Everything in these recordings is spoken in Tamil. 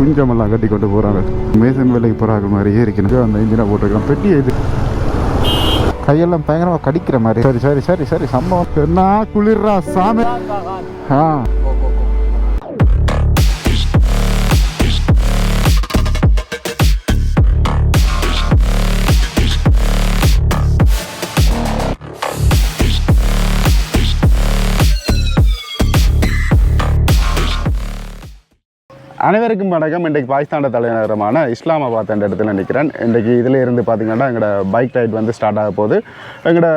குஞ்சமெல்லாம் கட்டி கொண்டு போகிறாங்க மேசன் வேலைக்கு போகிறாங்க மாதிரியே இருக்கணும் அந்த இன்ஜினை போட்டிருக்கலாம் பெட்டி இது. கையெல்லாம் பயங்கரமாக கடிக்கிற மாதிரி. சரி சரி சரி சரி சம்பவம். என்ன குளிர்றா சாமி. ஆ. அனைவருக்கும் வணக்கம். இன்றைக்கு பாகிஸ்தான தலைநகரமான இஸ்லாமாபாத் என்ற இடத்துல நிற்கிறேன் இன்றைக்கு இதில் இருந்து பார்த்தீங்கன்னா எங்களோட பைக் ரைட் வந்து ஸ்டார்ட் ஆக போகுது. எங்களோட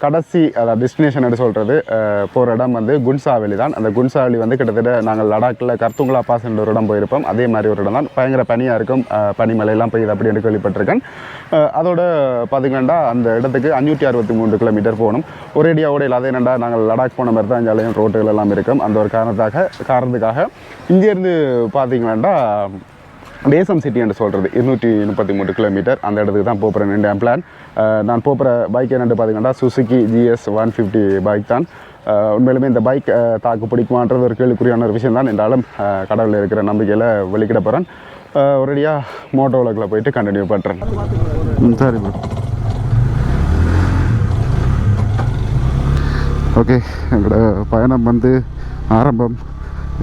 கடைசி அதாவது டெஸ்டினேஷன் சொல்கிறது போகிற இடம் வந்து குன்சாவெளி தான். அந்த குன்சாவெளி வந்து கிட்டத்தட்ட நாங்கள் லடாக்கில் கர்த்துங்களா பாஸ் என்ற ஒரு இடம் போயிருப்போம். அதே மாதிரி ஒரு இடம் தான். பயங்கர பனியாக இருக்கும். பனிமலையெல்லாம் பெய்யுது அப்படி என்று கேள்விப்பட்டிருக்கேன். அதோட பார்த்தீங்கன்னா அந்த இடத்துக்கு அஞ்சூற்றி அறுபத்தி மூன்று கிலோமீட்டர் போகணும். ஒரேடியாக ஓடையில் அதே என்னடா நாங்கள் லடாக் போன மாதிரி தான் இங்கே ரோட்டுகள் எல்லாம் இருக்கும். அந்த ஒரு காரணத்தாக காரணத்துக்காக இங்கேருந்து பார்த்தீங்கன்னா தேசம் சிட்டி என்று சொல்கிறது இருநூற்றி முப்பத்தி மூணு கிலோமீட்டர் அந்த இடத்துக்கு தான் போகிறேன் என் பிளான் நான் போகிற பைக் என்னென்னு பார்த்தீங்கன்னா Suzuki GS one fifty bike தான். உண்மையிலுமே இந்த பைக் தாக்கு பிடிக்குமான்றது ஒரு கேள்விக்குறியான ஒரு விஷயம் தான். என்றாலும் கடவுளில் இருக்கிற நம்பிக்கையில் வெளிக்கிட போகிறேன் ஒரேடியாக மோட்டோ உலகில் போயிட்டு கண்டினியூ பண்ணுறேன் சரி ப்ரோ ஓகே எங்களோட பயணம் வந்து ஆரம்பம்.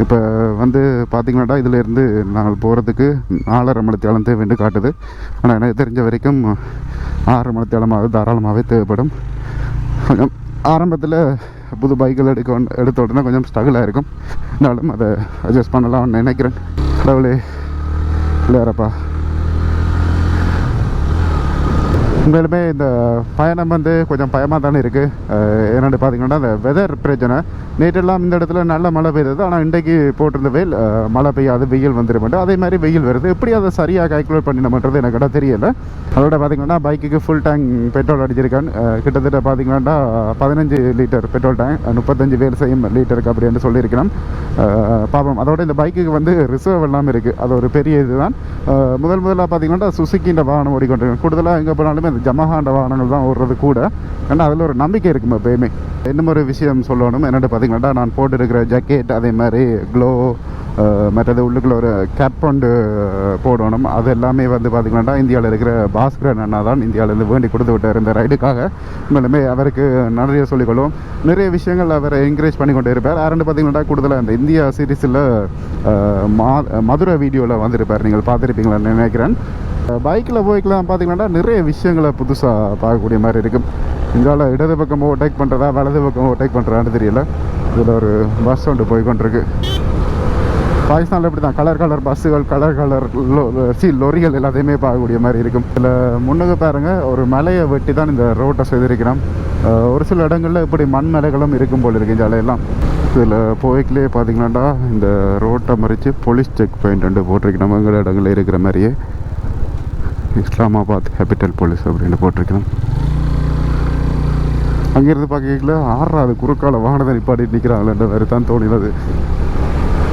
இப்போ வந்து பார்த்தீங்கன்னாடா இதிலேருந்து நாங்கள் போகிறதுக்கு நாலரை மணித்தேலம் தேவைன்னு காட்டுது. ஆனால் எனக்கு தெரிஞ்ச வரைக்கும் ஆறரை மணித்தேலமாக தாராளமாகவே தேவைப்படும். கொஞ்சம் ஆரம்பத்தில் புது பைக்கில் எடுக்க எடுத்த உடனே கொஞ்சம் ஸ்ட்ரகிளாக இருக்கும். இருந்தாலும் அதை அட்ஜஸ்ட் பண்ணலாம்னு நினைக்கிறேன். கடவுளே இல்லையாரப்பா? உண்மையிலுமே இந்த பயணம் வந்து கொஞ்சம் பயமாக தானே இருக்குது என்னென்னு பார்த்தீங்கன்னா இந்த வெதர் பிரச்சனை. நேற்றெல்லாம் இந்த இடத்துல நல்ல மழை பெய்தது. ஆனால் இன்றைக்கு போட்டிருந்த வெயில் மழை பெய்யாது வெயில் வந்துடும் அதே மாதிரி வெயில் வருது. எப்படி அதை சரியாக கால்குலேட் பண்ணினோம்ன்றது எனக்கு இடம் தெரியல. அதோட பார்த்தீங்கன்னா பைக்குக்கு ஃபுல் டேங்க் பெட்ரோல் அடிச்சிருக்கேன் கிட்டத்தட்ட பார்த்தீங்கன்னா பதினஞ்சு லிட்டர் பெட்ரோல் டேங்க் முப்பத்தஞ்சு வேல் செய்யும் லிட்டருக்கு அப்படின்னு சொல்லியிருக்கிறேன் அஹ், பாப்போம் அதோட இந்த பைக்குக்கு வந்து ரிசர்வ் எல்லாமே இருக்குது அது ஒரு பெரிய இதுதான். முதல் முதலாக பார்த்தீங்கன்னா சுசுக்கின்ற வாகனம் ஓடிக்கொண்டிருக்கேன் கூடுதலாக எங்கே போனாலுமே இந்த ஜமஹாண்ட வாகனங்கள் தான் ஓடுறது கூட. ஏன்னா அதில் ஒரு நம்பிக்கை இருக்கும் எப்பயுமே என்ன ஒரு விஷயம் சொல்லணும்? என்னென்னு பார்த்தீங்கன்னா நான் போட்டுருக்கிற ஜக்கெட் அதே மாதிரி க்ளோ மற்றது உள்ளுக்குள்ள ஒரு கேப் ஒன்று போடணும். அது எல்லாமே வந்து பார்த்திங்கன்னா இந்தியாவில் இருக்கிற பாஸ்கரன் அண்ணா தான் இந்தியாவிலேருந்து வேண்டி கொடுத்து விட்டார் இந்த ரைடுக்காக. உண்மையிலுமே அவருக்கு நிறைய சொல்லிக்கொள்வோம். நிறைய விஷயங்கள் அவரை என்கரேஜ் பண்ணி கொண்டு இருப்பார். யாருன்னு பார்த்தீங்கன்னா கூடுதலாக இந்த இந்தியா சீரீஸில் மா மதுரை வீடியோவில் வந்திருப்பார். நீங்கள் பார்த்துருப்பீங்களான்னு நினைக்கிறேன். பைக்கில் போய்க்கலாம் பார்த்தீங்கன்னா நிறைய விஷயங்களை புதுசாக பார்க்கக்கூடிய மாதிரி இருக்கும். இங்கால இடது பக்கம் ஓவர்டேக் பண்ணுறதா வலது பக்கம் ஓவர்டேக் பண்ணுறான்னு தெரியல. இதில் ஒரு பஸ் ஒன்று போய் கொண்டிருக்கு. பாகிஸ்தானில் இப்படி தான் கலர் கலர் பஸ்ஸுகள் கலர் கலர் சி லொரிகள் எல்லாத்தையுமே பார்க்கக்கூடிய மாதிரி இருக்கும் இதில் முன்னுக்கு பாருங்க ஒரு மலையை வெட்டி தான் இந்த ரோட்டை செய்திருக்கிறோம் ஒரு சில இடங்களில் இப்படி மண் மலைகளும் இருக்கும் போல் இருக்கு ஜாலையெல்லாம் இதில் போய்க்கிலே பார்த்தீங்களாண்டா இந்த ரோட்டை மறித்து போலீஸ் செக் பாயிண்ட் ரெண்டு போட்டிருக்கணும் எங்கள் இடங்களில் இருக்கிற மாதிரியே. இஸ்லாமாபாத் கேபிட்டல் போலீஸ் அப்படின்னு போட்டிருக்கிறோம் அங்கேருந்து பார்க்கல ஆறாவது குறுக்கால வாகனத்தை நிப்பாடி நிற்கிறாங்களேன்ற மாதிரி தான் தோணினது.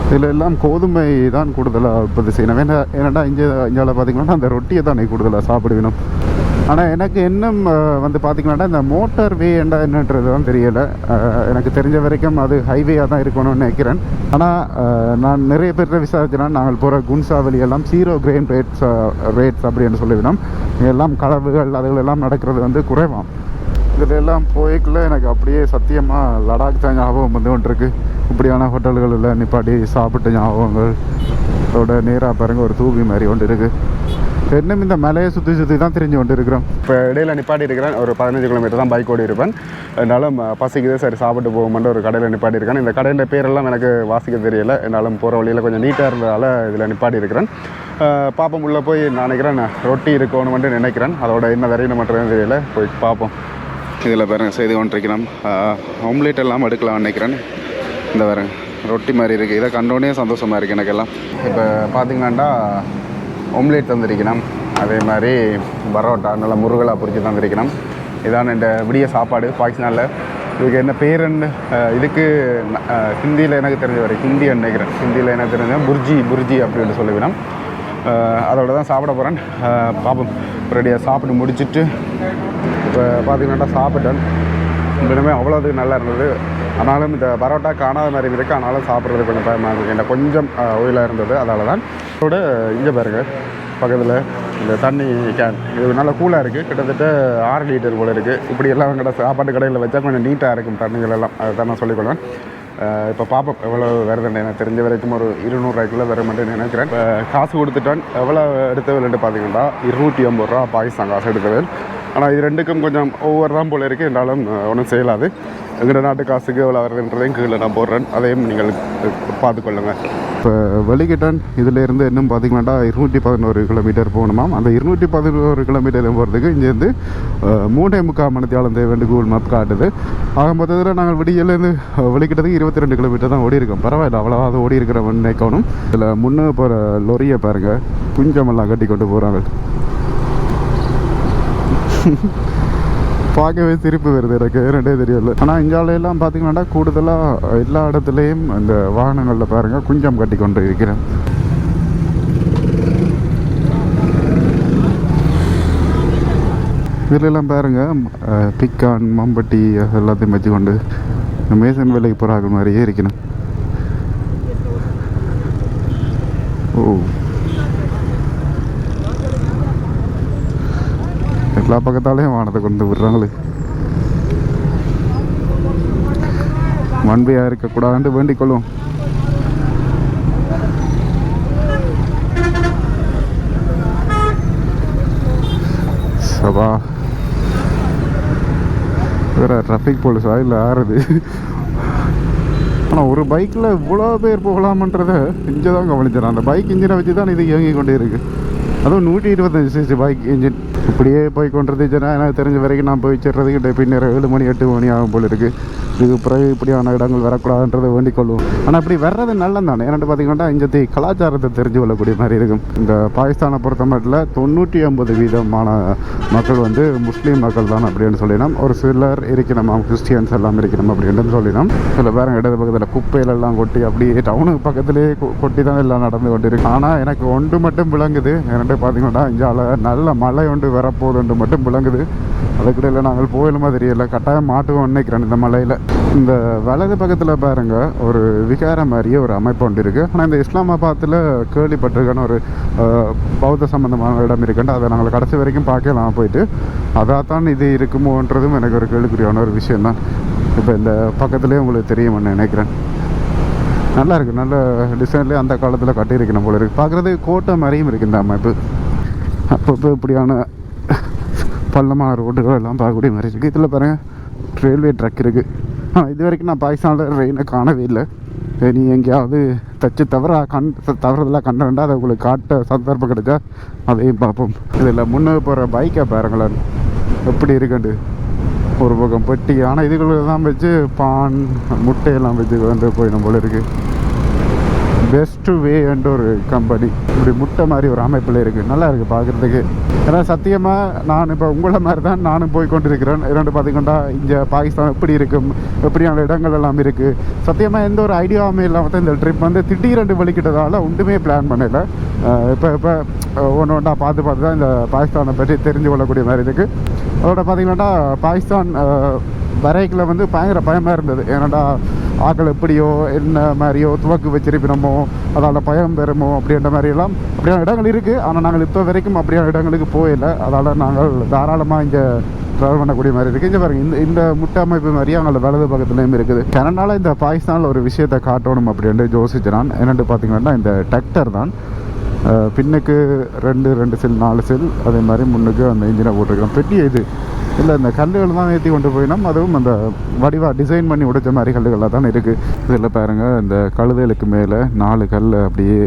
இதில் எல்லாம் கோதுமை தான் கூடுதலாக உற்பத்தி செய்யணும். ஏன்னா ஏன்னாடா இங்கே இங்கே பார்த்தீங்கன்னா அந்த ரொட்டியை தான் நீ கூடுதலாக சாப்பிடுவேணும் ஆனால் எனக்கு இன்னும் வந்து பார்த்தீங்கன்னா இந்த மோட்டார் வே என்ன என்னன்றது தான் தெரியலை எனக்கு தெரிஞ்ச வரைக்கும் அது ஹைவேயாக தான் இருக்கணும்னு நினைக்கிறேன். ஆனால் நான் நிறைய பேர்கிட்ட விசாரிச்சேன்னா நாங்கள் போகிற குன்சாவலி எல்லாம் ஜீரோ கிரெயின் ரேட்ஸ் ரேட்ஸ் அப்படின்னு சொல்லிவிடும். எல்லாம் களவுகள் அதுகள் எல்லாம் நடக்கிறது வந்து குறைவாம். இதிலெல்லாம் போய்க்குள்ள எனக்கு அப்படியே சத்தியமாக லடாக் தான் ஞாபகம் வந்து கொண்டிருக்கு. இப்படியான ஹோட்டல்களில் நிப்பாட்டி சாப்பிட்ட ஞாபகங்கள். அதோட நேராக பாருங்க ஒரு தூவி மாதிரி ஒன்று இருக்குது இன்னும் இந்த மலையை சுற்றி சுற்றி தான் தெரிஞ்சு கொண்டு இருக்கிறோம் இப்போ இடையில நிப்பாட்டி இருக்கிறேன். ஒரு பதினஞ்சு கிலோமீட்டர் தான் பைக் ஓடி இருப்பேன். என்னாலும் பசிக்குது. சரி சாப்பிட்டு போகும்போது ஒரு கடையில் நிப்பாட்டி இருக்கேன் இந்த கடையின் பேரெல்லாம் எனக்கு வாசிக்க தெரியல. என்னாலும் போகிற வழியில் கொஞ்சம் நீட்டாக இருந்ததால் இதில் நிப்பாட்டி இருக்கிறேன். அஹ், பாப்போம். உள்ளே போய் நான் நினைக்கிறேன் ரொட்டி இருக்கணும்னு நினைக்கிறேன். அதோட என்ன வரையணும் மட்டும் தெரியல. போய் பார்ப்போம் இதில் பாருங்க செய்து கொண்டிருக்கிறோம் ஆம்லேட் எல்லாம் எடுக்கலாம் நினைக்கிறேன். இந்த பாருங்க ரொட்டி மாதிரி இருக்குது இதை கண்டோடனே சந்தோஷமாக இருக்குது எனக்கெல்லாம். இப்போ பார்த்தீங்கன்னாண்டா ஆம்லேட் தந்திருக்கணும். அதே மாதிரி பரோட்டா நல்லா முருகலாக பிடிச்சி தந்திருக்கணும். இதான் இந்த விடிய சாப்பாடு பாகிஸ்தானில் இதுக்கு என்ன பேருன்னு இதுக்கு ஹிந்தியில் எனக்கு தெரிஞ்ச வரை ஹிந்தி நினைக்கிறேன். ஹிந்தியில் எனக்கு தெரிஞ்ச புர்ஜி புர்ஜி அப்படின்னு சொல்லிவிடும். அதோட தான் சாப்பிட போகிறேன் பாப்போம். ரெடியாக சாப்பிட்டு முடிச்சுட்டு இப்போ பார்த்தீங்கன்னா சாப்பிட்டேன். உண்மையுமே அவ்வளோதுக்கு நல்லா இருந்தது. ஆனாலும் இந்த பரோட்டா காணாத மாதிரி இருக்குது ஆனாலும் சாப்பிட்றது கொஞ்சம் பயமாக இருக்குது என்ன கொஞ்சம் ஒயிலாக இருந்தது. அதால தான் இதோட இங்கே பாருங்க. பக்கத்தில் இந்த தண்ணி கேன் இது நல்லா கூலாக இருக்குது கிட்டத்தட்ட ஆறு லிட்டர் போல் இருக்குது இப்படி எல்லாம் கடை சாப்பாட்டு கடையில் வச்சா கொஞ்சம் நீட்டாக இருக்கும் தண்ணிகள் எல்லாம். அதை தான் நான் சொல்லிக்கொள்வேன். இப்போ பார்ப்போம் எவ்வளோ வருதுன்னு எனக்கு தெரிஞ்ச வரைக்கும் ஒரு இருநூறுவாய்க்குள்ளே வர மாட்டேன்னு நினைக்கிறேன். இப்போ காசு கொடுத்துட்டேன். எவ்வளோ எடுத்தவள்ட்டு பார்த்தீங்கன்னா இருநூற்றி ஐம்பது ரூபா பாகிஸ்தான் காசு எடுத்தவன் ஆனால் இது ரெண்டுக்கும் கொஞ்சம் ஒவ்வொரு தான் போல இருக்குது என்றாலும் ஒன்றும் செய்யலாது. எங்கள் நாட்டு காசுக்கு எவ்வளோ வருதுன்றதையும் கீழே நான் போடுறேன். அதையும் நீங்கள் பார்த்துக்கொள்ளுங்கள் இப்போ வெளிக்கிட்டன் இதிலேருந்து இன்னும் பார்த்தீங்கன்னா இருநூற்றி பதினோரு கிலோமீட்டர் போகணுமாம் அந்த இருநூற்றி பதினோரு கிலோமீட்டர் போகிறதுக்கு இங்கேருந்து மூணே முக்கால் மணித்தியாலம் தேவைன்னு கூகுள் மேப் காட்டுது. ஆக மொத்தத்தில் நாங்கள் விடியிலேருந்து வெளிக்கிட்டதுக்கு இருபத்தி ரெண்டு கிலோமீட்டர் தான் ஓடி இருக்கோம் பரவாயில்ல அவ்வளோவாவது ஓடி இருக்கிறவன் நினைக்கணும். இதில் முன்னே போகிற லொரியை பாருங்கள் குஞ்சமெல்லாம் கட்டி கொண்டு போகிறாங்க பார்க்கவே சிரிப்பு வருது எனக்கு ரெண்டே தெரியல ஆனால் இங்காலையெல்லாம் பார்த்தீங்கன்னா கூடுதலாக எல்லா இடத்துலையும் இந்த வாகனங்களில் பாருங்கள் குஞ்சம் கட்டி கொண்டு இருக்கிறேன். இதுலெல்லாம் பாருங்கள் பிக்கான் மம்பட்டி அது எல்லாத்தையும் வச்சு கொண்டு இந்த மேசன் வேலைக்கு போகிறாங்க மாதிரியே இருக்கணும் ஓ. எல்லா பக்கத்தாலையும் வானத்தை கொண்டு விடுறாங்களே? வன்மையாக இருக்கக்கூடாதுன்னு வேண்டிக் கொள்ளும் சபா. வேற டிராஃபிக் போலீஸா இல்லை ஆறுது? ஆனால் ஒரு பைக்கில் இவ்வளோ பேர் போகலாமன்றதை இங்கே தான் அந்த பைக் இன்ஜினை வச்சு தான் இது இயங்கி கொண்டே இருக்கு. அதுவும் நூற்றி இருபத்தஞ்சி சிசி பைக் இன்ஜின் இப்படியே போய் கொண்டிருந்துச்சுன்னா எனக்கு தெரிஞ்ச வரைக்கும் நான் போய் சேர்றதுக்கு பின்னர் ஏழு மணி எட்டு மணி ஆகும் போல இருக்கு. இதுக்கு பிறகு இப்படியான இடங்கள் வரக்கூடாதுன்றதை வேண்டிக் கொள்வோம் ஆனால் இப்படி வர்றது நல்லது தானே ஏன்னு பார்த்தீங்கன்னா இஞ்சத்தி கலாச்சாரத்தை தெரிஞ்சு கொள்ளக்கூடிய மாதிரி இருக்கும். இந்த பாகிஸ்தானை பொறுத்த மட்டும் தொண்ணூற்றி ஐம்பது வீதமான மக்கள் வந்து முஸ்லீம் மக்கள் தான் அப்படின்னு சொல்லினோம். ஒரு சிலர் இருக்கணும் கிறிஸ்டியன்ஸ் எல்லாம் இருக்கணும் அப்படின்னு சொல்லினோம். சில பேர் இடது பக்கத்தில் குப்பையிலெல்லாம் கொட்டி அப்படியே டவுனுக்கு பக்கத்துலேயே கொ- கொட்டி தான் எல்லாம் நடந்து கொண்டு இருக்கு ஆனால் எனக்கு ஒன்று மட்டும் விளங்குது. வந்துட்டு பார்த்தீங்கன்னா இங்கால நல்ல மழை ஒன்று வரப்போகுது மட்டும் விளங்குது. அதுக்கிடையில் நாங்கள் போயிலுமா தெரியல கட்டாயம் மாட்டுவோம் நினைக்கிறேன் இந்த மலையில் இந்த வலது பக்கத்தில் பாருங்க ஒரு விகாரம் மாதிரியே ஒரு அமைப்பு ஒன்று இருக்குது ஆனால் இந்த இஸ்லாமாபாத்தில் கேள்விப்பட்டிருக்கான ஒரு பௌத்த சம்பந்தமான இடம் இருக்குன்ட்டு அதை நாங்கள் கடைசி வரைக்கும் பார்க்கலாம் போயிட்டு அதான் இது இருக்குமோன்றதும் எனக்கு ஒரு கேள்விக்குறியான ஒரு விஷயம் தான் இப்போ இந்த பக்கத்துலேயே உங்களுக்கு தெரியும்னு நினைக்கிறேன். நல்லா இருக்குது நல்ல டிசைன்லேயே அந்த காலத்தில் கட்டியிருக்கணும் போல இருக்குது பார்க்குறது கோட்டை மாதிரியும் இருக்குது இந்த அமைப்பு. அப்பப்போ இப்படியான பள்ளமான ரோடுகள் எல்லாம் பார்க்கக்கூடிய மாதிரி இருக்குது இதில் பாருங்கள் ரயில்வே ட்ரக் இருக்குது ஆனால் இது வரைக்கும் நான் பாகிஸ்தானில் ட்ரெயினை காணவே இல்லை. நீ எங்கேயாவது தச்சு தவிர கண் தவறதெல்லாம் கண்டா அதை உங்களுக்கு காட்ட சந்தர்ப்பம் கிடைச்சா அதையும் பார்ப்போம். இதில் முன்னே போகிற பைக்கை பாருங்களேன். எப்படி இருக்குண்டு ஒரு பக்கம் பெட்டி ஆனால் இதுகளெல்லாம் வச்சு பான் முட்டையெல்லாம் வச்சு வந்து போயிடும் போல இருக்குது பெஸ்ட் வே என்ற ஒரு கம்பெனி இப்படி முட்டை மாதிரி ஒரு அமைப்பில் இருக்குது நல்லா இருக்குது பார்க்குறதுக்கு ஏன்னா சத்தியமாக நான் இப்போ உங்களை மாதிரி தான் நானும் போய் கொண்டிருக்கிறேன். இரண்டு பார்த்தீங்கன்னா இங்கே பாகிஸ்தான் எப்படி இருக்கும் எப்படியான இடங்கள் எல்லாம் இருக்குது சத்தியமாக எந்த ஒரு ஐடியாவுமே இல்லாமல் தான் இந்த ட்ரிப் வந்து திடீரென்று வலிக்கிட்டதால ஒன்றுமே பிளான் பண்ணல. இப்போ இப்போ ஒன்று ஒன்றா பார்த்து பார்த்து தான் இந்த பாகிஸ்தானை பற்றி தெரிஞ்சு கொள்ளக்கூடிய மாதிரி இருக்குது அதோட பார்த்திங்கன்னா பாகிஸ்தான் வரைக்கில் வந்து பயங்கர பயமாக இருந்தது. ஏன்னாடா ஆக்கள் எப்படியோ என்ன மாதிரியோ துவக்கு வச்சிருப்பினமோ அதால் பயம் பெறுமோ அப்படின்ற மாதிரியெல்லாம் அப்படியான இடங்கள் இருக்குது ஆனால் நாங்கள் இப்போ வரைக்கும் அப்படியான இடங்களுக்கு போயில்லை அதால் நாங்கள் தாராளமாக இங்கே ட்ராவல் பண்ணக்கூடிய மாதிரி இருக்குது இங்கே பாருங்க இந்த இந்த முட்டை அமைப்பு மாதிரியே அவங்களோட வலது பக்கத்துலேயும் இருக்குது. கனடாவில் இந்த பாகிஸ்தானில் ஒரு விஷயத்தை காட்டணும் அப்படின்ட்டு யோசிச்சு நான் என்னென்னு பார்த்தீங்கன்னா இந்த டக்டர் தான். பின்னுக்கு ரெண்டு ரெண்டு செல் நாலு செல் அதே மாதிரி முன்னுக்கு அந்த இன்ஜினை போட்டிருக்கோம் பெட்டி இது இல்லை இந்த கல்லுகள் தான் ஏற்றி கொண்டு போயினோம் அதுவும் அந்த வடிவாக டிசைன் பண்ணி உடைச்ச மாதிரி கல்லுகளாக தான் இருக்குது இதில் பாருங்கள் இந்த கழுதைகளுக்கு மேலே நாலு கல் அப்படியே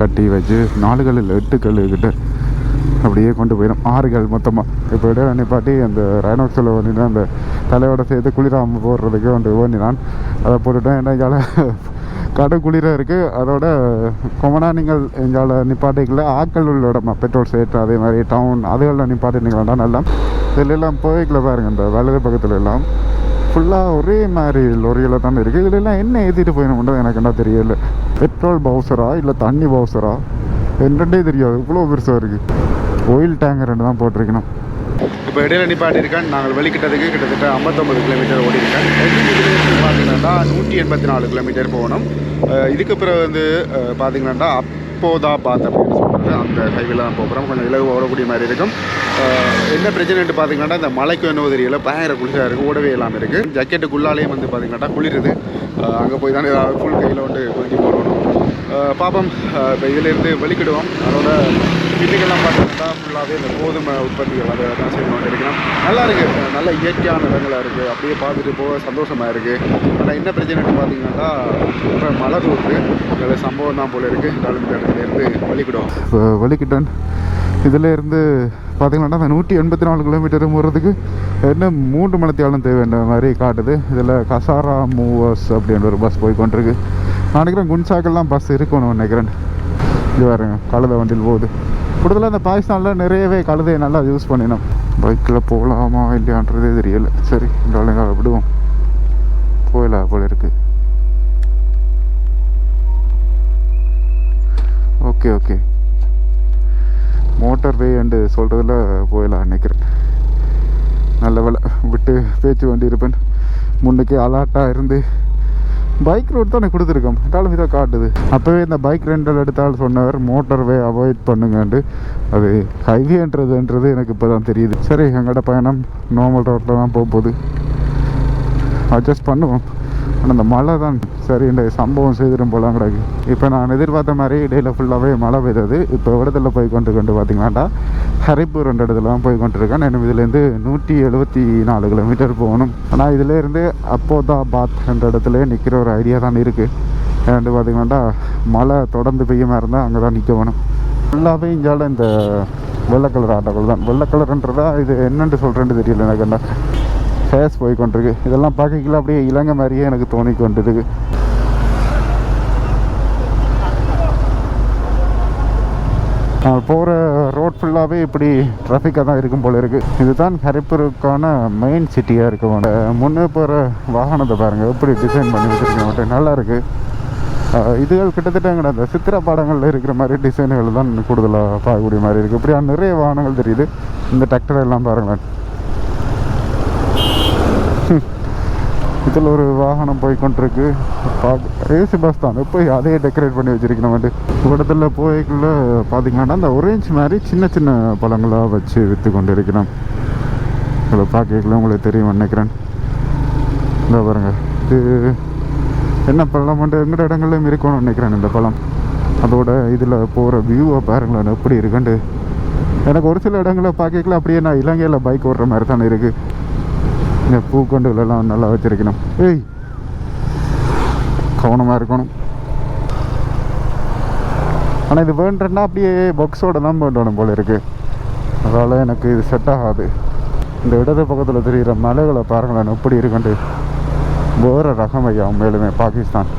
கட்டி வச்சு நாலு கல் இல்லை எட்டு கல் கிட்ட அப்படியே கொண்டு போயிடும். ஆறு கல் மொத்தமாக இப்போ விட நிப்பாட்டி அந்த ரைனோக்ஸில் வேண்டினா அந்த தலையோட சேர்த்து குளிராம போடுறதுக்கு வந்து வேண்டினான் அதை போட்டுட்டேன் ஏன்னா இங்கால கடும் குளிராக இருக்குது அதோட கொமனா நீங்கள் எங்களால் நிப்பாட்டிக்கல. ஆக்கள் உள்ள இடமா பெட்ரோல் ஸ்டேட் அதே மாதிரி டவுன் அதுகளில் நிப்பாட்டினீங்களா நல்லா இதுல எல்லாம் போய்க்கல இந்த வலது பக்கத்துல எல்லாம் ஃபுல்லாக ஒரே மாதிரி லொரியில் தானே இருக்குது இதிலெல்லாம் என்ன ஏற்றிட்டு போயிடணும்ன்றது எனக்கு என்ன தெரியல. பெட்ரோல் பவுசரா இல்லை தண்ணி பவுசரா என்னண்டே தெரியாது. இவ்வளோ பெருசாக இருக்குது ஆயில் டேங்கர் ரெண்டு தான் போட்டிருக்கணும். இப்போ இடையில நிப்பாட்டி இருக்கேன் நாங்கள் வெளிக்கிட்டதுக்கு கிட்டத்தட்ட ஐம்பத்தொம்பது கிலோமீட்டர் ஓடிருக்கேன் பார்த்தீங்கன்னா நூற்றி எண்பத்தி நாலு கிலோமீட்டர் போகணும். இதுக்கு பிறகு வந்து பார்த்தீங்கன்னா அப்போதா பார்த்த அப்படின்னு சொல்கிறது அந்த ஹைவேல தான் போகிறோம் கொஞ்சம் இலகு ஓடக்கூடிய மாதிரி இருக்கும். என்ன பிரச்சனைட்டு பார்த்தீங்கன்னா இந்த மலைக்கு என்னவோ தெரியல பயங்கர குளிராக இருக்குது ஓடவே இல்லாமல் இருக்குது ஜக்கெட்டுக்குள்ளாலேயும் வந்து பார்த்தீங்கன்னா குளிருது. அங்கே போய் தான் ஏதாவது ஃபுல் கையில் வந்து கொஞ்சம் போடணும். பாப்பம். பாப்போம் இப்போ இதிலேருந்து வெளிக்கிடுவோம். அதோட வீட்டுக்கெல்லாம் பார்த்தீங்கன்னா ஃபுல்லாகவே இந்த கோதுமை உற்பத்திகள் அதை தான் செய்து கொண்டு நல்லா இருக்குது நல்ல இயற்கையான இடங்களாக இருக்குது அப்படியே பார்த்துட்டு போக சந்தோஷமாக இருக்குது ஆனால் என்ன பிரச்சனைன்னு பார்த்தீங்கன்னா இப்போ மலர் இருக்குது சம்பவம் தான் போல இருக்குது இருந்தாலும் இந்த இடத்துலேருந்து வெளிக்கிடுவோம். இப்போ வெளிக்கிட்டேன். இதில் இருந்து பார்த்தீங்கன்னா அந்த நூற்றி எண்பத்தி நாலு கிலோமீட்டர் போகிறதுக்கு என்ன மூன்று மணித்தியாலும் தேவைன்ற மாதிரி காட்டுது. இதில் கசாரா மூவர்ஸ் அப்படின்ற ஒரு பஸ் போய் கொண்டிருக்கு. நான் நினைக்கிறேன் குன்சாக்கெல்லாம் பஸ் இருக்கணும் நினைக்கிறேன். இது பாருங்க கழுத வண்டியில் போகுது. கூடுதலாக அந்த பாகிஸ்தானில் நிறையவே கழுதையை நல்லா யூஸ் பண்ணினோம். பைக்கில் போகலாமா இல்லையான்றதே தெரியலை. சரி இந்த ஆளுங்க விடுவோம். போயிடலாம் போல இருக்குது ஓகே ஓகே. மோட்டார் வே என்று சொல்கிறதுல போயிடலாம் நினைக்கிறேன். நல்ல வேலை விட்டு பேச்சு வண்டி இருப்பேன். முன்னுக்கு அலாட்டாக இருந்து பைக் ரோடு தான் கொடுத்துருக்கோம். இருந்தாலும் இதை காட்டுது. அப்போவே இந்த பைக் ரெண்டல் எடுத்தால் சொன்னவர் மோட்டார் வே அவாய்ட் பண்ணுங்கன்ட்டு அது ஹைவேன்றதுன்றது எனக்கு இப்போ தான் தெரியுது. சரி எங்கள்கிட்ட பயணம் நார்மல் ரோட்டில் தான் போக போகுது அட்ஜஸ்ட் பண்ணுவோம். ஆனால் இந்த மழை தான் சரி இந்த சம்பவம் செய்திடும் போலாம் கிடக்கு. இப்போ நான் எதிர்பார்த்த மாதிரி இடையில் ஃபுல்லாகவே மழை பெய்தது. இப்போ இடத்துல போய் கொண்டு கொண்டு பார்த்தீங்கன்னாடா ஹரிப்பூர் என்ற இடத்துல தான் போய் கொண்டிருக்கேன் எனக்கு இதுலேருந்து நூற்றி எழுபத்தி நாலு கிலோமீட்டர் போகணும். ஆனால் இதுலேருந்து அப்போதாபாத் என்ற இடத்துல நிற்கிற ஒரு ஐடியா தான் இருக்குது ஏன்னு பார்த்தீங்கன்னா மழை தொடர்ந்து பெய்யுமா இருந்தால் அங்கே தான் நிற்க வேணும். ஃபுல்லாகவே இங்கால இந்த வெள்ளை கலர் ஆட்டோக்கள் தான். வெள்ளை கலர்ன்றதா இது என்னென்று சொல்கிறேன்னு தெரியல எனக்கு என்ன ஃபேஸ் போய் கொண்டிருக்கு. இதெல்லாம் பார்க்கல அப்படியே இலங்கை மாதிரியே எனக்கு தோணி கொண்டிருக்கு. போகிற ரோட் ஃபுல்லாகவே இப்படி ட்ராஃபிக்காக தான் இருக்கும் போல இருக்குது இதுதான் ஹரிப்பூருக்கான மெயின் சிட்டியாக இருக்கும் முன்னே போகிற வாகனத்தை பாருங்கள் எப்படி டிசைன் பண்ணி வச்சுருக்கேன் நல்லா இருக்குது இதுகள் கிட்டத்தட்ட எங்கட அந்த சித்திர படங்களில் இருக்கிற மாதிரி டிசைன்கள் தான் கூடுதலாக பார்க்கக்கூடிய மாதிரி இருக்குது இப்படியா நிறைய வாகனங்கள் தெரியுது. இந்த டிராக்டர் எல்லாம் பாருங்களேன். இதில் ஒரு வாகனம் போய் கொண்டிருக்கு ஏசி பஸ் தான். போய் அதையே டெக்கரேட் பண்ணி வச்சிருக்கணும் வந்து. இடத்துல போய்க்குள்ள பார்த்தீங்கன்னா அந்த ஒரேஞ்ச் மாதிரி சின்ன சின்ன பழங்களாக வச்சு விற்று கொண்டு இருக்கிறோம் இதில் பார்க்கல உங்களுக்கு தெரியும் நினைக்கிறேன். இந்த பாருங்க. இது என்ன பழம் வந்து எங்கட இடங்கள்லையும் இருக்கணும்னு நினைக்கிறேன் இந்த பழம் அதோட இதில் போகிற வியூவை பாருங்களேன் எப்படி இருக்குன்ட்டு. எனக்கு ஒரு சில இடங்களை பார்க்கல அப்படியே நான் இலங்கையில் பைக் ஓடுற மாதிரி தானே இருக்குது இந்த பூக்கொண்டுகளெல்லாம் நல்லா வச்சிருக்கணும். ஏய் கவனமாக இருக்கணும். ஆனால் இது வேண்டா அப்படியே பாக்ஸோட தான் வேண்டணும் போல இருக்கு. அதனால் எனக்கு இது செட் ஆகாது. இந்த இடது பக்கத்தில் தெரிகிற மலைகளை பாருங்களேன். எப்படி இருக்குன்ட்டு. வேறு ரகம் ஐயா மேலுமே பாகிஸ்தான்.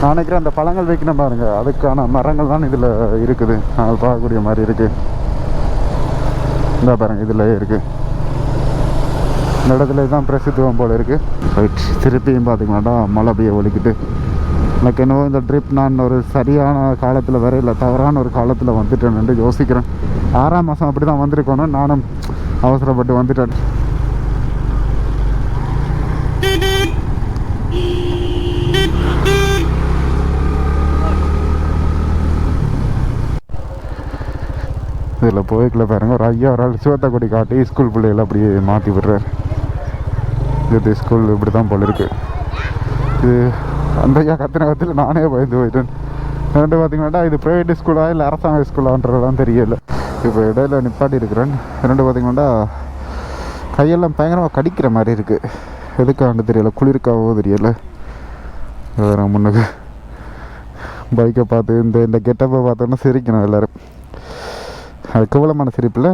நான் நினைக்கிறேன் அந்த பழங்கள் வைக்கணும் பாருங்க. அதுக்கான மரங்கள் தான் இதில் இருக்குது. நான் பார்க்கக்கூடிய மாதிரி இருக்குது இந்த பாருங்க இதில் இருக்குது இந்த இடத்துல தான் பிரசித்துவம் போல் இருக்குது ரைட் திருப்பியும் பார்த்தீங்கன்னா மழை பெய்ய ஒழிக்கிட்டு எனக்கு என்னவோ இந்த ட்ரிப் நான் ஒரு சரியான காலத்தில் வர இல்லை தவறான ஒரு காலத்தில் வந்துட்டேன்னு யோசிக்கிறேன். ஆறாம் மாதம் அப்படி தான் வந்திருக்கணும் நானும் அவசரப்பட்டு வந்துட்டேன். இதில் போய்க்குள்ள பாருங்க ஒரு ஐயா ஒரு ஆள் சிவத்த கொடி காட்டி ஸ்கூல் பிள்ளைகளை அப்படியே மாற்றி விடுறாரு. இது ஸ்கூல் இப்படி தான் போல இருக்கு. இது அந்த ஐயா கத்தின கத்தில் நானே பயந்து போயிட்டேன். ரெண்டு பார்த்தீங்கன்னா இது ப்ரைவேட் ஸ்கூலா இல்லை அரசாங்க ஸ்கூலான்றதுலாம் தெரியல. இப்போ இடையில நிப்பாட்டி இருக்கிறேன். ரெண்டு பார்த்தீங்கன்னா கையெல்லாம் பயங்கரமாக கடிக்கிற மாதிரி இருக்குது எதுக்காண்டு தெரியல. குளிர்க்காவோ தெரியல. வேறு முன்னுக்கு பைக்கை பார்த்து இந்த இந்த கெட்டப்பை பார்த்தோன்னா சிரிக்கணும் எல்லோரும். அது கேவலமான சிரிப்பில்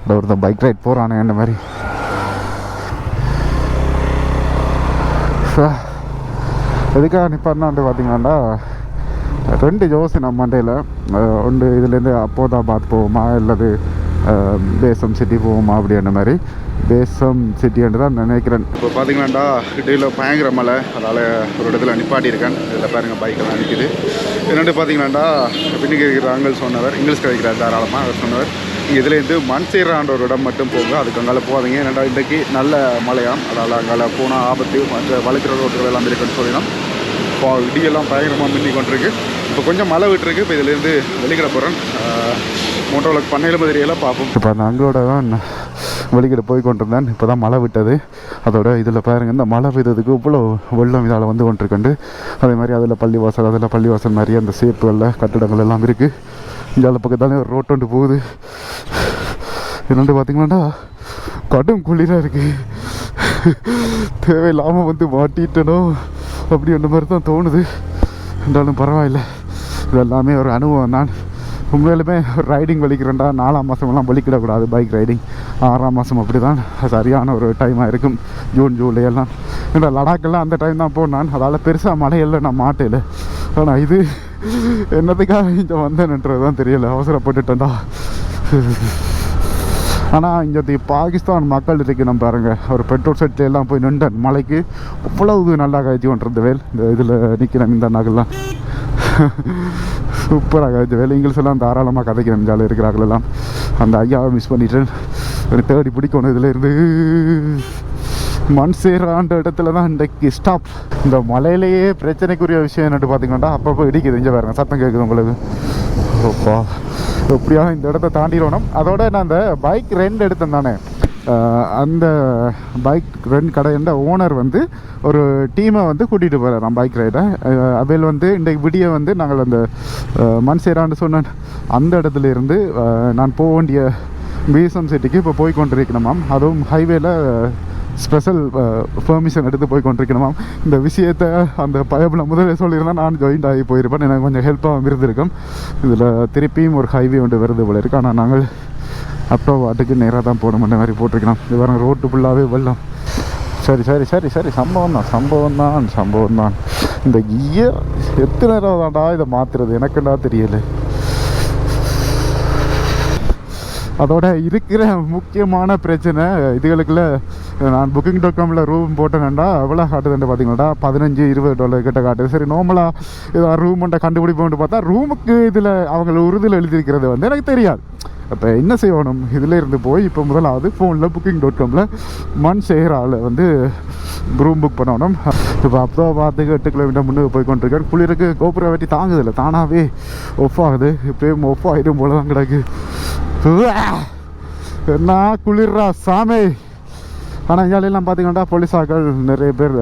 இந்த ஒருத்தன் பைக் ரைட் போகிறானே இந்த மாதிரி. சா. எதுக்காக நிப்பாட்டினான்ட்டு பார்த்தீங்கன்னா ரெண்டு யோசனை மண்டையில். ஒன்று இதுலேருந்து அப்போதாபாத் போவோமா இல்லது அஹ், பேசம் சிட்டி போவோமா அப்படின்ற மாதிரி. பேசம் சிட்டின்னு தான் நினைக்கிறேன். இப்போ பார்த்தீங்கன்னாண்டா இடையில் பயங்கர மலை அதனால் ஒரு இடத்துல நிப்பாட்டியிருக்கேன். இதில் பாருங்கள் பைக்கெல்லாம் நிற்கிது என்னென்னு பார்த்தீங்கன்னாண்டா பின்னுக்கு இருக்கிற ஆண்கள் சொன்னவர் இங்கிலீஷ் கதைக்கிறார் தாராளமாக அவர் சொன்னவர். இதுலேருந்து மண்சீரான்ற ஒரு இடம் மட்டும் போங்க. அதுக்கு அங்கால போகாதீங்க. ஏன்னா இன்றைக்கு நல்ல மழையாம். அதனால் அங்கால போனால் ஆபத்து மற்ற வளைக்கிற ரோட்டுகள் எல்லாம் இருக்குன்னு சொல்லிடலாம் இப்போ இடியெல்லாம் பயங்கரமாக மின்னி கொண்டிருக்கு. இப்போ கொஞ்சம் மழை விட்டுருக்கு. இப்போ இதுலேருந்து வெளிக்கிட போகிறேன் மோட்டோவில் பண்ணையில் மாதிரியெல்லாம் பார்ப்போம். இப்போ அந்த அங்களோட தான் வெளிக்கிட போய் கொண்டிருந்தேன். இப்போ தான் மழை விட்டது. அதோட இதில் பாருங்க இந்த மழை பெய்ததுக்கு இவ்வளோ வெள்ளம் இதால் வந்து கொண்டிருக்கண்டு. அதே மாதிரி அதில் பள்ளிவாசல் அதில் பள்ளிவாசல் மாதிரி அந்த சேப்புகளில் கட்டிடங்கள் எல்லாம் இருக்குது இந்த பக்கத்தாலே ஒரு ரோட்டு ஒன்று போகுது. என்னென்று பார்த்தீங்கன்னா கடும் குளிராக இருக்குது தேவையில்லாமல் வந்து மாட்டிட்டனோ அப்படி அந்த மாதிரி தான் தோணுது. இருந்தாலும் பரவாயில்ல. இது எல்லாமே ஒரு அனுபவம் தான். உண்மையிலுமே ரைடிங் வலிக்கிறேன்டா. நாலாம் மாதமெல்லாம் வலிக்கிடக்கூடாது. பைக் ரைடிங் ஆறாம் மாதம் அப்படி தான் சரியான ஒரு டைமாக இருக்கும். ஜூன் ஜூலை எல்லாம். இந்த லடாக்கெல்லாம் அந்த டைம் தான் போனான். அதால் பெருசாக மழையில் நான் மாட்டேல. ஆனால் இது என்னத்துக்காக இங்கே வந்தேன்ன்றது தான் தெரியல. அவசரப்பட்டுட்டேன்டா. ஆனால் இங்கே பாகிஸ்தான் மக்கள் இருக்கணும் நம்ம பாருங்க. ஒரு பெட்ரோல் செட்டில் எல்லாம் போய் நின்றேன். மலைக்கு அவ்வளவு நல்லா காய்ச்சி கொண்டிருந்த வேல். இந்த இதில் நிற்கிறேன் இந்த நகல்லாம் சூப்பராக காய்ச்சி. வேல் இங்கிலீஷ் எல்லாம் தாராளமாக கதைக்கிறேன். ஜாலியாக இருக்கிறார்கள் எல்லாம். அந்த ஐயாவை மிஸ் பண்ணிட்டேன். தேடி பிடிக்கணும் இதில் இருந்து. மண் சேரான்ற இடத்துல தான் இன்றைக்கு ஸ்டாப் இந்த மலையிலேயே பிரச்சனைக்குரிய விஷயம் என்னட்டு பார்த்தீங்கன்னா அப்பப்போ இடிக்குது. இங்கே பாருங்க சத்தம் கேட்குது உங்களுக்கு. ஓப்பா எப்படியா இந்த இடத்த தாண்டிடணும். அதோட நான் அந்த பைக் ரெண்ட் எடுத்தேன் தானே. அந்த பைக் ரெண்ட் கடையோட ஓனர் வந்து ஒரு டீமை வந்து கூட்டிகிட்டு போகிறாராம் பைக் ரைடை அவையில் வந்து இன்றைக்கு விடிய வந்து நாங்கள் அந்த மண் சேரான்னு சொன்னேன் அந்த இடத்துல இருந்து நான் போக வேண்டிய பிஎஸ்எம் சிட்டிக்கு இப்போ போய் கொண்டிருக்கணுமாம் அதுவும் ஹைவேல ஸ்பெஷல் பெர்மிஷன் எடுத்து போய் கொண்டிருக்கணுமாம் இந்த விஷயத்தை அந்த பயபில் முதல்ல சொல்லியிருந்தால் நான் ஜாயின்ட் ஆகி போயிருப்பேன். எனக்கு கொஞ்சம் ஹெல்ப்பாக இருந்திருக்கும். இதில் திருப்பியும் ஒரு ஹைவே ஒன்று வருது போல இருக்குது ஆனால் நாங்கள் அப்போ வாட்டுக்கு நேராக தான் போகணும்ன்ற மாதிரி போட்டிருக்கலாம் இது வர ரோட்டு ஃபுல்லாகவே வெள்ளம். சரி சரி சரி சரி. சம்பவம் தான் சம்பவம் தான் சம்பவம் தான். இந்த இயர் எத்தனை நேரம் தான்டா இதை மாற்றுறது எனக்குண்டா தெரியலை. அதோட இருக்கிற முக்கியமான பிரச்சனை இதுகளுக்குள்ள நான் புக்கிங் டாட் காமில் ரூம் போட்டேன்டா எவ்வளோ காட்டுதுன்னு பார்த்தீங்கன்னா பதினஞ்சு இருபது டாலர் கிட்ட காட்டுது. சரி நார்மலாக ஏதாவது ரூம் ஒன்றை கண்டுபிடிப்போம்னு பார்த்தா ரூமுக்கு இதில் அவங்க உறுதியில் எழுதியிருக்கிறது வந்து எனக்கு தெரியாது. அப்போ என்ன செய்யணும்? இதில் இருந்து போய் இப்போ முதலாவது ஃபோனில் புக்கிங் டாட் காமில் மண் சேரால் வந்து ரூம் புக் பண்ணணும். இப்போ அப்போ பார்த்துக்கு எட்டு கிலோமீட்டர் முன்னுக்கு போய் கொண்டிருக்கேன் குளிருக்கு கோபுரம் வெட்டி தாங்குதில்லை தானாகவே ஒஃப் ஆகுது. இப்போயும் ஒஃப் ஆகிடும் போல தான் கிடக்கு என்ன குளிர்றா சாமி? ஆனால் இங்காலெல்லாம் பார்த்தீங்கன்னா போலீஸாக்கள் நிறைய பேர்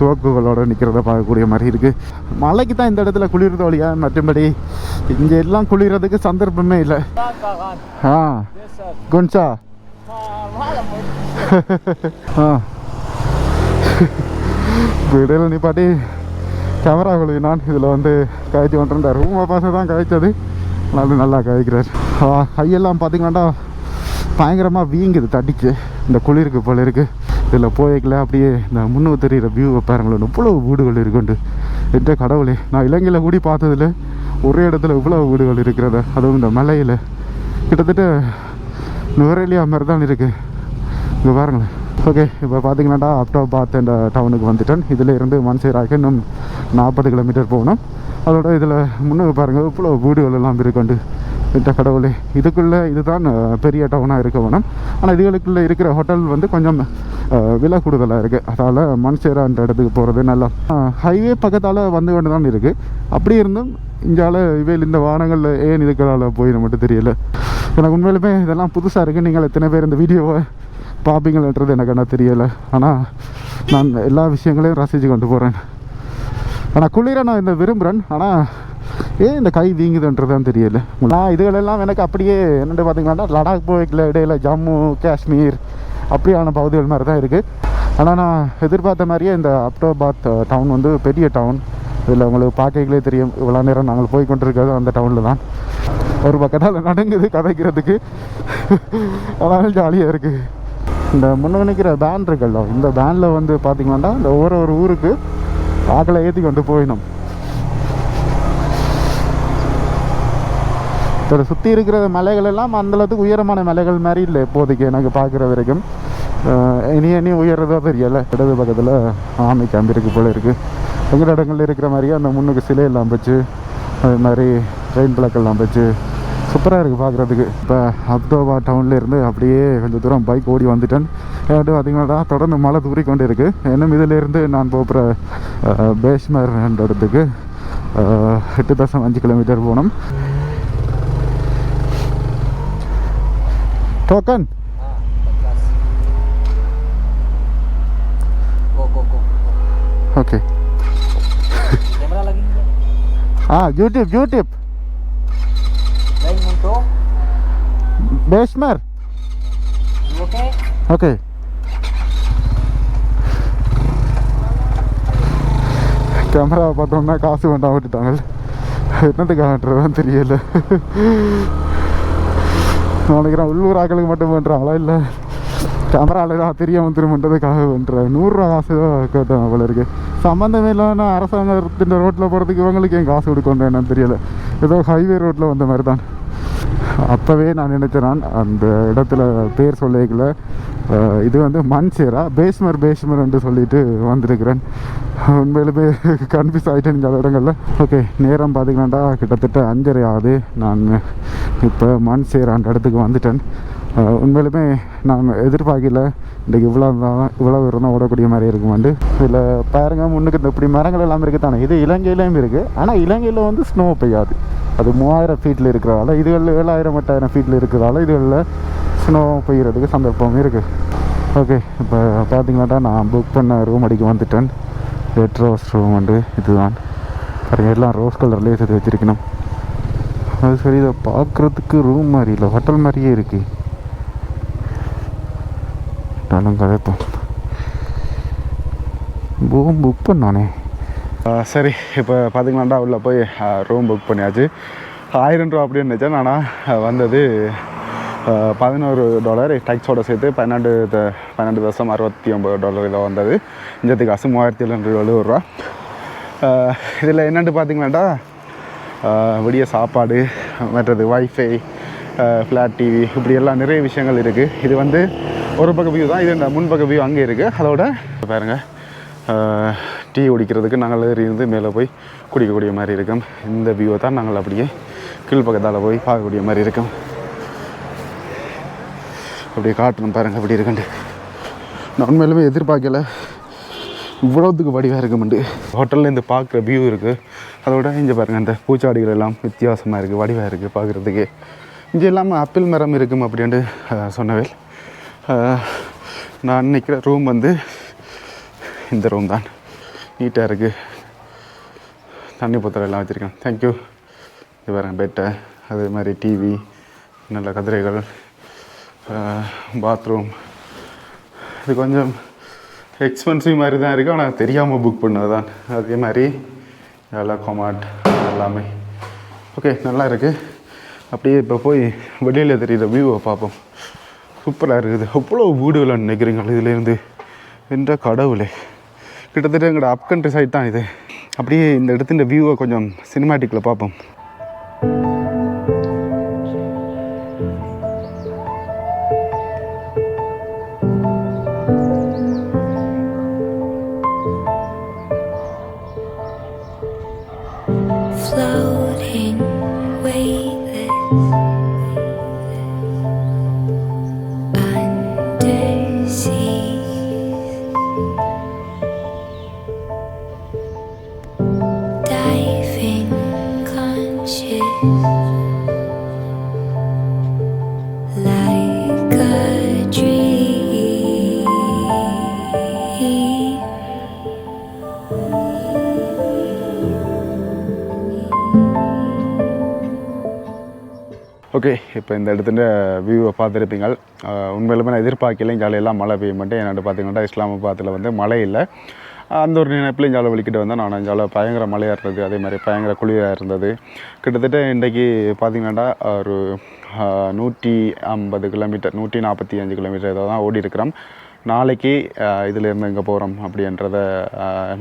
துவக்குகளோடு நிற்கிறத பார்க்கக்கூடிய மாதிரி இருக்குது மழைக்கு தான் இந்த இடத்துல குளிர்ந்த வழியா மற்றபடி இங்கே எல்லாம் குளிர்றதுக்கு சந்தர்ப்பமே இல்லை. ஆ குன்சா. ஆ. இப்போ நிப்பாட்டி கேமரா நான் இதில் வந்து காய்ச்சி கொண்டிருந்தார். ரூமை பசங்க தான் காய்ச்சது. நல்லா நல்லா காய்க்கிறார். ஐயெல்லாம் கையெல்லாம் பயங்கரமாக வீங்குது தடிச்சு. இந்த குளிருக்கு போல இருக்கு. இதில் போய்க்கல அப்படியே இந்த முன்னு தெரிகிற வியூவை பாருங்களேன். இவ்வளோ வீடுகள் இருக்குண்டு. என்ற கடவுளே. நான் இலங்கையில் கூடி பார்த்ததில் ஒரே இடத்துல இவ்வளோ வீடுகள் இருக்கிறத. அதுவும் இந்த மலையில். கிட்டத்தட்ட நுவரேலியா மாதிரி தான் இருக்குது இங்கே பாருங்களேன். ஓகே இப்போ பார்த்தீங்கன்னாடா அப்டாப் பார்த்து இந்த டவுனுக்கு வந்துட்டேன். இதில் இருந்து மன்சேராக இன்னும் நாற்பது கிலோமீட்டர் போகணும். அதோட இதில் முன்னுக்கு பாருங்கள் இவ்வளோ வீடுகள் எல்லாம் இருக்குண்டு. இந்த கடவுளே இதுக்குள்ளே இதுதான் பெரிய டவுனாக இருக்க வேணும். ஆனால் இதுகளுக்குள்ளே இருக்கிற ஹோட்டல் வந்து கொஞ்சம் விலை கூடுதலாக இருக்குது அதால் மன்சேரான்ற இடத்துக்கு போகிறது நல்லா. ஹைவே பக்கத்தால் வந்து கொண்டு தான் இருக்குது அப்படி இருந்தும் இங்கால இவையில் இந்த வானங்களில் ஏன் இதுக்களால் போயிடும் மட்டும் தெரியல. எனக்கு உண்மையிலுமே இதெல்லாம் புதுசாக இருக்குது நீங்கள் எத்தனை பேர் இந்த வீடியோவை பார்ப்பீங்கள்ன்றது எனக்கு என்ன தெரியலை. ஆனால் நான் எல்லா விஷயங்களையும் ரசித்து கொண்டு போகிறேன் ஆனால் குளிர நான் இந்த விரும்புகிறேன் ஆனால் ஏன் இந்த கை வீங்குதுன்றதான் தெரியல. நான் இதுகளெல்லாம் எனக்கு அப்படியே என்னென்னு பார்த்தீங்கன்னா லடாக் போய்க்கல இடையில ஜம்மு காஷ்மீர் அப்படியான பகுதிகள் மாதிரி தான் இருக்குது ஆனால் நான் எதிர்பார்த்த மாதிரியே இந்த அப்டோபாத் டவுன் வந்து பெரிய டவுன் இதில் உங்களுக்கு பார்க்கங்களே தெரியும். இவ்வளோ நேரம் நாங்கள் போய் கொண்டிருக்கிறது அந்த டவுனில் தான். ஒரு பக்கத்தால் நடங்குது கதைக்கிறதுக்கு. அதனால ஜாலியாக இருக்குது இந்த முன்ன நிற்கிற பேன் இருக்குல்ல இந்த பேனில் வந்து பார்த்திங்கன்னா இந்த ஒவ்வொரு ஒரு ஊருக்கு ஆக்களை ஏற்றி கொண்டு போயிடும் இதில் சுற்றி இருக்கிற மலைகள் எல்லாம் அந்தளவுக்கு உயரமான மலைகள் மாதிரி இல்லை இப்போதைக்கு எனக்கு பார்க்குற வரைக்கும். இனி இனி உயர்றதோ தெரியலை. இடது பக்கத்தில் ஆமை கேம்ப் இருக்குது போல இருக்குது எங்கள் இடங்கள்ல இருக்கிற மாதிரியே அந்த முன்னுக்கு சிலையெல்லாம் வச்சு அது மாதிரி ட்ரெயின் பிளக்கெல்லாம் வச்சு சூப்பராக இருக்குது பார்க்குறதுக்கு. இப்போ அப்தோபா டவுன்லேருந்து அப்படியே கொஞ்சம் தூரம் பைக் ஓடி வந்துட்டேன். ஏன்ட்டு பார்த்தீங்கன்னா தொடர்ந்து மழை தூரி கொண்டு இருக்குது இன்னும் இதிலேருந்து நான் போகிற பேஷ்மர் இடத்துக்கு எட்டு தசம் அஞ்சு கிலோமீட்டர் போனோம் ठोकन ओके हाँ यूट्यूब यूट्यूब बेस्मर ओके ओके ക്യാമറ പത്തൊന്നാ കാശ് കൊണ്ടാൻ വേണ്ടിട്ടാണല്ലേ എന്നത്തെ കാണട്ടോ തിരിയല്ലേ நினைக்கிறேன் உள்ளூர் ஆக்களுக்கு மட்டும் பண்ணுறாங்களா இல்லை? கேமராவில் தான் தெரிய வந்துருமன்றதுக்காக பண்ணுறேன் நூறுரூவா காசு தான் கேட்டேன் போல சம்மந்தமே இல்லாம அரசாங்கத்தின் ரோட்டில் போகிறதுக்கு இவங்களுக்கு ஏன் காசு கொடுக்கணும் என்னன்னு தெரியலை. ஏதோ ஹைவே ரோட்டில் வந்த மாதிரி தான் அப்போவே நான் நினைச்சேன் அந்த இடத்துல பேர் சொல்லிக்கல. இது வந்து மண் சேரா பேஸ்மர் என்று சொல்லிட்டு வந்திருக்கிறேன். உண்மையிலுமே கன்ஃபியூஸ் ஆகிட்டேன் இந்த இடங்களில். ஓகே நேரம் பார்த்தீங்கன்னாடா கிட்டத்தட்ட அஞ்சரை ஆகுது. நான் இப்போ மண் சேரான்ற இடத்துக்கு வந்துட்டேன். உண்மையிலுமே நான் எதிர்பார்க்கல. இன்றைக்கு இவ்வளோ தான் இவ்வளோ இருந்தால் ஓடக்கூடிய மாதிரி இருக்குமாண்டு. இதில் பாருங்கள் முன்னுக்கு இந்த இப்படி மரங்கள் எல்லாம் இருக்குது தானே இது இலங்கையிலையும் இருக்குது ஆனால் இலங்கையில் வந்து ஸ்னோ பெய்யாது. அது மூவாயிரம் ஃபீட்டில் இருக்கிறதால இதுகளில் ஏழாயிரம் எட்டாயிரம் ஃபீட்டில் இருக்கிறதால இதுகளில் ஸ்னோ பெய்கிறதுக்கு சந்தர்ப்பம் இருக்குது ஓகே இப்போ பார்த்தீங்கன்னா நான் புக் பண்ண ரூம் அடிக்க வந்துட்டேன். ரெட் ரோஸ் ரூம் வந்து இதுதான். பாருங்க எல்லாம் ரோஸ் கலர்லேயே சேர்த்து வச்சிருக்கணும். அது சரி இதை பார்க்குறதுக்கு ரூம் மாதிரி இல்லை ஹோட்டல் மாதிரியே இருக்குது நானும் கதைப்போம். Room book பண்ணானே. சரி இப்போ பார்த்தீங்களாண்டா உள்ளே போய் ரூம் புக் பண்ணியாச்சு. ஆயிரம் ரூபா அப்படின்னு நினச்சேன். ஆனால் வந்தது பதினோரு டாலர் டேக்ஸோட சேர்த்து பன்னெண்டு பன்னெண்டு தசம் அறுபத்தி ஒம்பது டாலர் இதில் வந்தது. இஞ்சத்து காசு மூவாயிரத்தி எழுநூறு எழுபது ரூபா. இதில் என்னென்னு பார்த்தீங்களாண்டா விடிய சாப்பாடு மற்றது வைஃபை ஃப்ளாட் டிவி இப்படி எல்லாம் நிறைய விஷயங்கள் இருக்குது இது வந்து ஒரு பக்க வியூ தான். இது இந்த முன்பக்க வியூ அங்கே இருக்குது அதோட பாருங்கள் டீ குடிக்கிறதுக்கு நாங்கள் இருந்து மேலே போய் குடிக்கக்கூடிய மாதிரி இருக்கும். இந்த வியூவை தான் நாங்கள் அப்படியே கீழ் பக்கத்தால் போய் பார்க்கக்கூடிய மாதிரி இருக்கும். அப்படியே காட்டணும் பாருங்கள் அப்படி இருக்குண்டு நான் உண்மையிலுமே எதிர்பார்க்கல. இவ்வளோத்துக்கு வடிவாக இருக்குமெண்டு ஹோட்டல்லேருந்து பார்க்குற வியூ இருக்குது அதோட இங்கே பாருங்கள் அந்த பூச்சாடிகள் எல்லாம் வித்தியாசமாக இருக்குது வடிவாக இருக்குது பார்க்குறதுக்கு. இங்கே இல்லாமல் ஆப்பிள் மரம் இருக்கும் அப்படின்ட்டு சொன்னவேல் நான் நிற்கிற ரூம் வந்து இந்த ரூம் தான். நீட்டாக இருக்குது தண்ணி பொத்தல் எல்லாம் வச்சுருக்கேன் தேங்க்யூ இது வேறு பெட்டை அதே மாதிரி டிவி நல்ல கதிரைகள் பாத்ரூம் இது கொஞ்சம் எக்ஸ்பென்சிவ் மாதிரி தான் இருக்குது ஆனால் தெரியாமல் புக் பண்ணது தான் அதே மாதிரி நல்லா கொமாட் எல்லாமே. ஓகே நல்லா இருக்குது அப்படியே இப்போ போய் வெளியில் தெரிகிற வியூவை பார்ப்போம். சூப்பராக இருக்குது. அவ்வளோ வீடுகளை நினைக்கிறீங்க? இதுலேருந்து என்ற கடவுளே. கிட்டத்தட்ட எங்களோட அப் கண்ட்ரி சைட் தான் இது. அப்படியே இந்த இடத்துல வியூவை கொஞ்சம் சினிமாட்டிக்கில் பார்ப்போம். இப்போ இந்த இடத்துல வியூவை பார்த்துருப்பீங்க உண்மையிலுமே நான் எதிர்பார்க்கல ஜாலியெல்லாம் மழை பெய்ய மாட்டேன். என்னென்னு பார்த்தீங்கன்னா இஸ்லாமாபாத்தில் வந்து மழை இல்லை. அந்த ஒரு நினைப்பில் ஜாலை வலிக்கிட்டு வந்தேன். நான் ஜாலை பயங்கர மழையாக இருந்தது. அதே மாதிரி பயங்கர குளிராக இருந்தது. கிட்டத்தட்ட இன்றைக்கி பார்த்தீங்கன்னாடா ஒரு நூற்றி ஐம்பது கிலோமீட்டர் நூற்றி நாற்பத்தி அஞ்சு கிலோமீட்டர் இதை தான் ஓடி இருக்கிறோம். நாளைக்கு இதிலேருந்து எங்கே போகிறோம் அப்படின்றத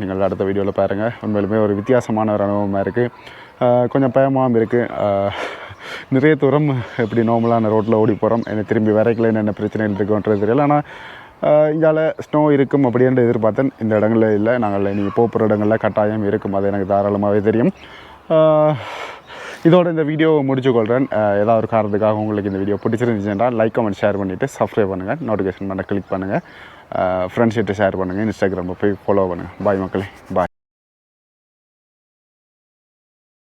நீங்கள் அடுத்த வீடியோவில் பாருங்கள் உண்மையிலுமே ஒரு வித்தியாசமான ஒரு அனுபவமாக இருக்குது கொஞ்சம் பயமாகவும் இருக்குது நிறைய தூரம் இப்படி நார்மலான ரோட்டில் ஓடி போகிறோம் என்ன திரும்பி வரைக்கல என்னென்ன பிரச்சனைகள் இருக்குன்றது தெரியல. ஆனால் இங்கால ஸ்னோ இருக்கும் அப்படின்ற எதிர்பார்த்தேன். இந்த இடங்களில் இல்லை. நாங்கள் நீங்கள் போகிற இடங்களில் கட்டாயம் இருக்கும். அது எனக்கு தாராளமாகவே தெரியும். இதோட இந்த வீடியோ முடிச்சுக்கொள்கிறேன் ஏதாவது ஒரு காரணத்துக்காக உங்களுக்கு இந்த வீடியோ பிடிச்சிருந்துச்சுன்னா லைக் கமெண்ட் ஷேர் பண்ணிவிட்டு சப்ஸ்கிரைப் பண்ணுங்கள் நோட்டிஃபிகேஷன் பண்ண கிளிக் பண்ணுங்கள் ஃப்ரெண்ட்ஸ்கிட்ட ஷேர் பண்ணுங்கள் இன்ஸ்டாகிராமில் போய் ஃபாலோ பண்ணுங்கள் பாய் மக்களே. பாய்